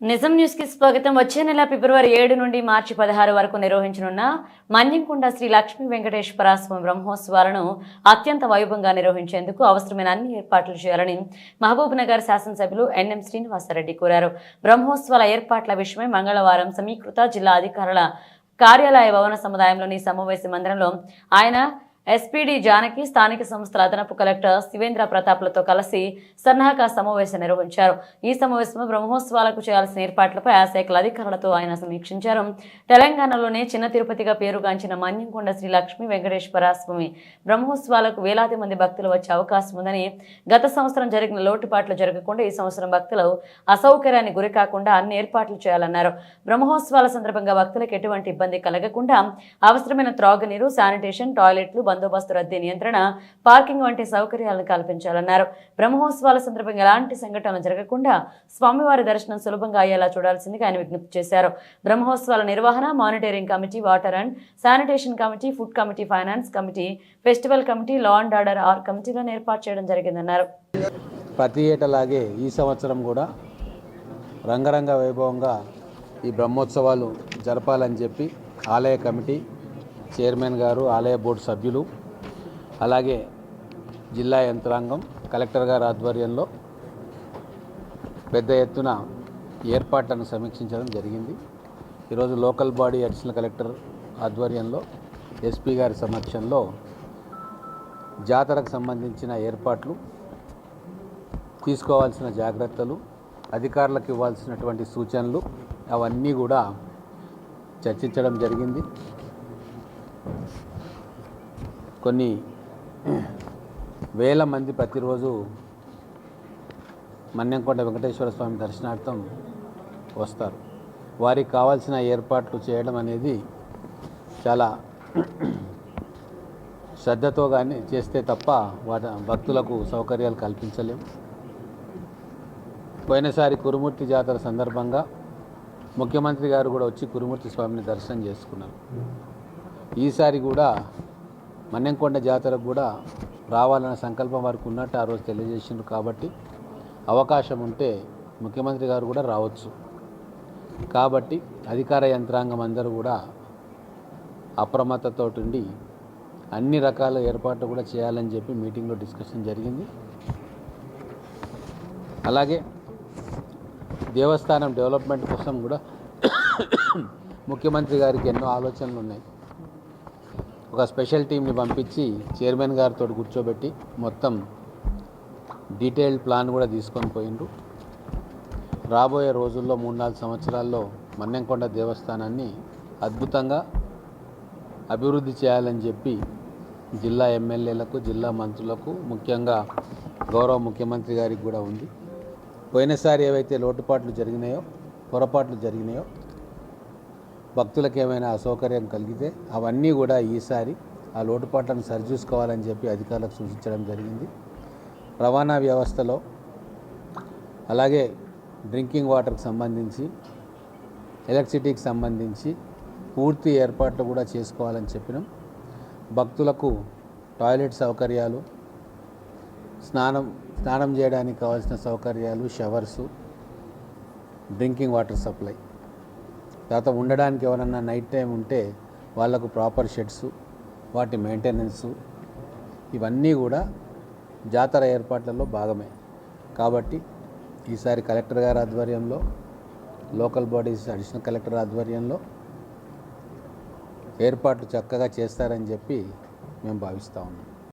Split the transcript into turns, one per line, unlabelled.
నిజం న్యూస్కి స్వాగతం. వచ్చే నెల ఫిబ్రవరి ఏడు నుండి మార్చి పదహారు వరకు నిర్వహించనున్న మన్యంకొండ శ్రీ లక్ష్మీ వెంకటేశ్వర స్వామి బ్రహ్మోత్సవాలను అత్యంత వైభవంగా నిర్వహించేందుకు అవసరమైన అన్ని ఏర్పాట్లు చేయాలని మహబూబ్ నగర్ శాసనసభ్యులు ఎన్ఎం శ్రీనివాసరెడ్డి కోరారు. బ్రహ్మోత్సవాల ఏర్పాట్ల విషయమై మంగళవారం సమీకృత జిల్లా అధికారుల కార్యాలయ భవన సముదాయంలోని సమావేశ మందిరంలో ఆయన ఎస్పీడీ జానకి స్థానిక సంస్థల అదనపు కలెక్టర్ శివేంద్ర ప్రతాప్లతో కలిసి సన్నాహక సమావేశం నిర్వహించారు. ఈ సమావేశంలో బ్రహ్మోత్సవాలకు చేయాల్సిన ఏర్పాట్లపై ఆ శాఖల అధికారులతో ఆయన సమీక్షించారు. తెలంగాణలోనే చిన్న తిరుపతిగా పేరుగాంచిన మన్యంకొండ శ్రీ లక్ష్మీ వెంకటేశ్వర స్వామి బ్రహ్మోత్సవాలకు వేలాది మంది భక్తులు వచ్చే అవకాశం ఉందని గత సంవత్సరం జరిగిన లోటుపాట్లు జరగకుండా ఈ సంవత్సరం భక్తులు అసౌకర్యానికి గురి కాకుండా అన్ని ఏర్పాట్లు చేయాలన్నారు. బ్రహ్మోత్సవాల సందర్భంగా భక్తులకు ఎటువంటి ఇబ్బంది కలగకుండా అవసరమైన త్రాగునీరు శానిటేషన్ టాయిలెట్లు బందోబస్తు రద్దీ నియంత్రణ పార్కింగ్ వంటి సౌకర్యాలను కల్పించాలన్నారు. బ్రహ్మోత్సవాల సందర్భంగా ఎలాంటి సంఘటనలు జరగకుండా స్వామివారి దర్శనం సులభంగా అయ్యేలా చూడాల్సిందిగా ఆయన విజ్ఞప్తి చేశారు. బ్రహ్మోత్సవాల నిర్వహణ monitoring committee water and sanitation committee food committee finance committee festival committee law and order are కమిటీలను ఏర్పాటు చేయడం జరిగిందన్నారు.
ప్రతి ఏటలాగే ఈ సంవత్సరం కూడా రంగరంగ వైభవంగా ఈ బ్రహ్మోత్సవాలు జరపాలని చెప్పి ఆలయ కమిటీ చైర్మన్ గారు ఆలయ బోర్డు సభ్యులు అలాగే జిల్లా యంత్రాంగం కలెక్టర్ గారి ఆధ్వర్యంలో పెద్ద ఎత్తున ఏర్పాట్లను సమీక్షించడం జరిగింది. ఈరోజు లోకల్ బాడీ అడిషనల్ కలెక్టర్ ఆధ్వర్యంలో ఎస్పీ గారి సమక్షంలో జాతరకు సంబంధించిన ఏర్పాట్లు తీసుకోవాల్సిన జాగ్రత్తలు అధికారులకు ఇవ్వాల్సినటువంటి సూచనలు అవన్నీ కూడా చర్చించడం జరిగింది. కొన్ని వేల మంది ప్రతిరోజు మన్యంకొండ వెంకటేశ్వర స్వామి దర్శనార్థం వస్తారు. వారికి కావాల్సిన ఏర్పాట్లు చేయడం అనేది చాలా శ్రద్ధతో కానీ చేస్తే తప్ప వాటి భక్తులకు సౌకర్యాలు కల్పించలేము పోయినసారి కురుమూర్తి జాతర సందర్భంగా ముఖ్యమంత్రి గారు కూడా వచ్చి కురుమూర్తి స్వామిని దర్శనం చేసుకున్నారు. ఈసారి కూడా మన్నెంకొండ జాతరకు కూడా రావాలన్న సంకల్పం వారికి ఉన్నట్టు ఆ రోజు తెలియజేసిండ్రు కాబట్టి అవకాశం ఉంటే ముఖ్యమంత్రి గారు కూడా రావచ్చు. కాబట్టి అధికార యంత్రాంగం అందరూ కూడా అప్రమత్తతో ఉండి అన్ని రకాల ఏర్పాట్లు కూడా చేయాలని చెప్పి మీటింగ్లో డిస్కషన్ జరిగింది. అలాగే దేవస్థానం డెవలప్మెంట్ కోసం కూడా ముఖ్యమంత్రి గారికి ఎన్నో ఆలోచనలు ఉన్నాయి. ఒక స్పెషల్ టీంని పంపించి చైర్మన్ గారితో కూర్చోబెట్టి మొత్తం డీటెయిల్డ్ ప్లాన్ కూడా తీసుకొని పోయిండ్రు. రాబోయే రోజుల్లో మూడు నాలుగు సంవత్సరాల్లో మన్నెంకొండ దేవస్థానాన్ని అద్భుతంగా అభివృద్ధి చేయాలని చెప్పి జిల్లా ఎమ్మెల్యేలకు జిల్లా మంత్రులకు ముఖ్యంగా గౌరవ ముఖ్యమంత్రి గారికి కూడా ఉంది. పోయినసారి ఏవైతే లోటుపాట్లు జరిగినాయో పొరపాట్లు జరిగినాయో భక్తులకు ఏమైనా అసౌకర్యం కలిగితే అవన్నీ కూడా ఈసారి ఆ లోటుపాట్లను సరిచూసుకోవాలని చెప్పి అధికారులకు సూచించడం జరిగింది. రవాణా వ్యవస్థలో అలాగే డ్రింకింగ్ వాటర్కి సంబంధించి ఎలక్ట్రిసిటీకి సంబంధించి పూర్తి ఏర్పాట్లు కూడా చేసుకోవాలని చెప్పినాం. భక్తులకు టాయిలెట్ సౌకర్యాలు స్నానం స్నానం చేయడానికి కావాల్సిన సౌకర్యాలు షవర్సు డ్రింకింగ్ వాటర్ సప్లై. తర్వాత ఉండడానికి ఎవరన్నా నైట్ టైం ఉంటే వాళ్ళకు ప్రాపర్ షెడ్స్ వాటి మెయింటెనెన్సు ఇవన్నీ కూడా జాతర ఏర్పాట్లలో భాగమే. కాబట్టి ఈసారి కలెక్టర్ గారి ఆధ్వర్యంలో లోకల్ బాడీస్ అడిషనల్ కలెక్టర్ ఆధ్వర్యంలో ఏర్పాట్లు చక్కగా చేస్తారని చెప్పి మేము భావిస్తూ ఉన్నాం.